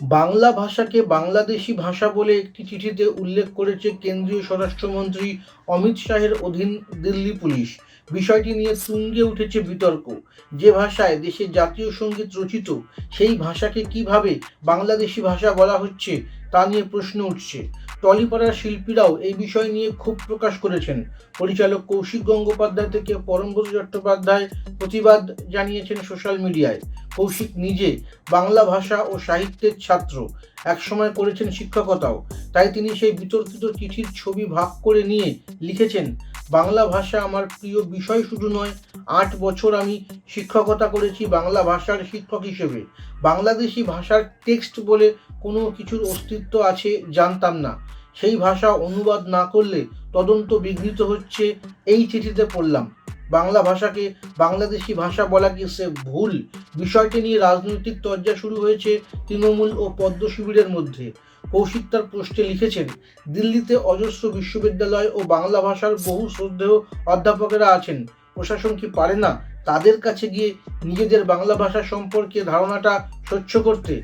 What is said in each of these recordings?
বাংলা ভাষাকে বাংলাদেশি ভাষা বলে একটি চিঠিতে উল্লেখ করেছে কেন্দ্রীয় স্বরাষ্ট্রমন্ত্রী অমিত শাহের অধীন দিল্লি পুলিশ। বিষয়টি নিয়ে তুঙ্গে উঠেছে বিতর্ক। যে ভাষায় দেশের জাতীয় সংগীত রচিত, সেই ভাষাকে কীভাবে বাংলাদেশি ভাষা বলা হচ্ছে তা নিয়ে প্রশ্ন উঠছে। টলিপাড়ার শিল্পীরাও এই বিষয় নিয়ে ক্ষোভ প্রকাশ করেছেন। পরিচালক কৌশিক গঙ্গোপাধ্যায় থেকে পরমব্রত চট্টোপাধ্যায় প্রতিবাদ জানিয়েছেন সোশ্যাল মিডিয়ায়। কৌশিক নিজে বাংলা ভাষা ও সাহিত্যের ছাত্র। একসময় করেছেন শিক্ষকতাও। তাই তিনি সেই বিতর্কিত চিঠির ছবি ভাগ করে নিয়ে লিখেছেন, বাংলা ভাষা আমার প্রিয় বিষয় শুধু নয়, আট বছর আমি শিক্ষকতা করেছি বাংলা ভাষার শিক্ষক হিসেবে। বাংলাদেশি ভাষার টেক্সট বলে কোনো কিছুর অস্তিত্ব আছে জানতাম না। সেই ভাষা অনুবাদ না করলে তদন্ত বিঘ্নিত হচ্ছে এই চিঠিতে পড়লাম। বাংলা ভাষাকে বাংলাদেশি ভাষা বলা কি সে ভুল? বিষয়টি নিয়ে রাজনৈতিক চর্চা শুরু হয়েছে তৃণমূল ও পদ্ম শিবিরের মধ্যে। কৌশিক তার পোস্টে লিখেছেন, দিল্লিতে অজস্র বিশ্ববিদ্যালয় ও বাংলা ভাষার বহু শ্রদ্ধেয় অধ্যাপকেরা আছেন। প্রশাসন কি পারে না তাদের কাছে গিয়ে নিজেদের বাংলা ভাষা সম্পর্কে ধারণাটা স্বচ্ছ করতে?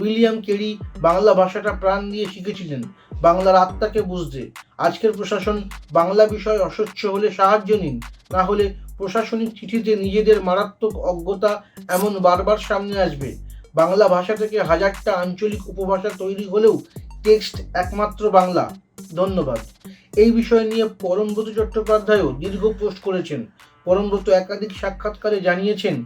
উইলিয়াম কেরি বাংলা ভাষাটা প্রাণ দিয়ে শিখেছিলেন। বাংলার আত্মাকে বুঝতে। আজকের প্রশাসন বাংলা বিষয় অস্বচ্ছ হলে সাহায্য নিন, না হলে প্রশাসনিক চিঠিতে নিজেদের মারাত্মক অজ্ঞতা এমন বারবার সামনে আসবে। বাংলা ভাষা থেকে হাজারটা আঞ্চলিক উপভাষা তৈরি হলেও টেক্সট একমাত্র বাংলা। ধন্যবাদ। এই বিষয় নিয়ে পরমব্রত চট্টোপাধ্যায়ও দীর্ঘ পোস্ট করেছেন। পরমব্রত একাধিক সাক্ষাৎকারে জানিয়েছেন,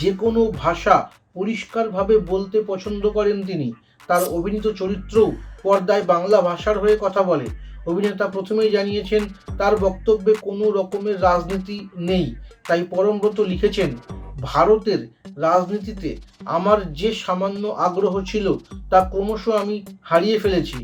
যে কোনো ভাষা পরিষ্কারভাবে বলতে পছন্দ করেন তিনি। তার অভিনীত চরিত্রও পর্দায় বাংলা ভাষার হয়ে কথা বলে। অভিনেতা প্রথমেই জানিয়েছেন, তার বক্তব্যে কোনো রকমের রাজনীতি নেই। তাই পরমব্রত লিখেছেন, ভারতের রাজনীতিতে আমার যে সামান্য আগ্রহ ছিল, তা ক্রমশ আমি হারিয়ে ফেলেছি।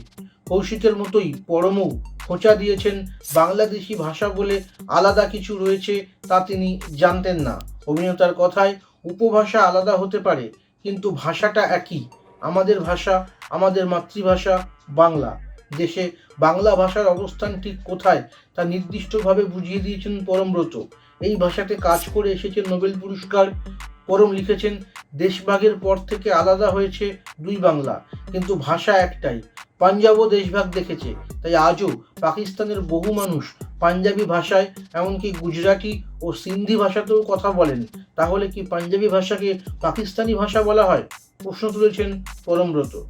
কৌশিকের মতোই পরমও খোঁচা দিয়েছেন বাংলাদেশি ভাষা বলে আলাদা কিছু রয়েছে তা তিনি জানতেন না। অভিনেতার কথায় উপভাষা আলাদা হতে পারে, কিন্তু ভাষাটা একই। আমাদের ভাষা, আমাদের মাতৃভাষা বাংলা। দেশে বাংলা ভাষার অবস্থান ঠিক কোথায় তা নির্দিষ্টভাবে বুঝিয়ে দিয়েছেন পরমব্রত এই ভাষাতে কাজ করে এসেছেন নোবেল পুরস্কার। পরম লিখেছেন, দেশভাগের পর থেকে আলাদা হয়েছে দুই বাংলা, কিন্তু ভাষা একটাই। পাঞ্জাবও দেশভাগ দেখেছে। তাই আজও পাকিস্তানের বহু মানুষ পাঞ্জাবি ভাষায়, এমনকি গুজরাটি ও সিন্ধি ভাষাতেও কথা বলেন। তাহলে কি পাঞ্জাবি ভাষাকে পাকিস্তানি ভাষা বলা হয়? প্রশ্ন তুলেছেন পরমব্রত।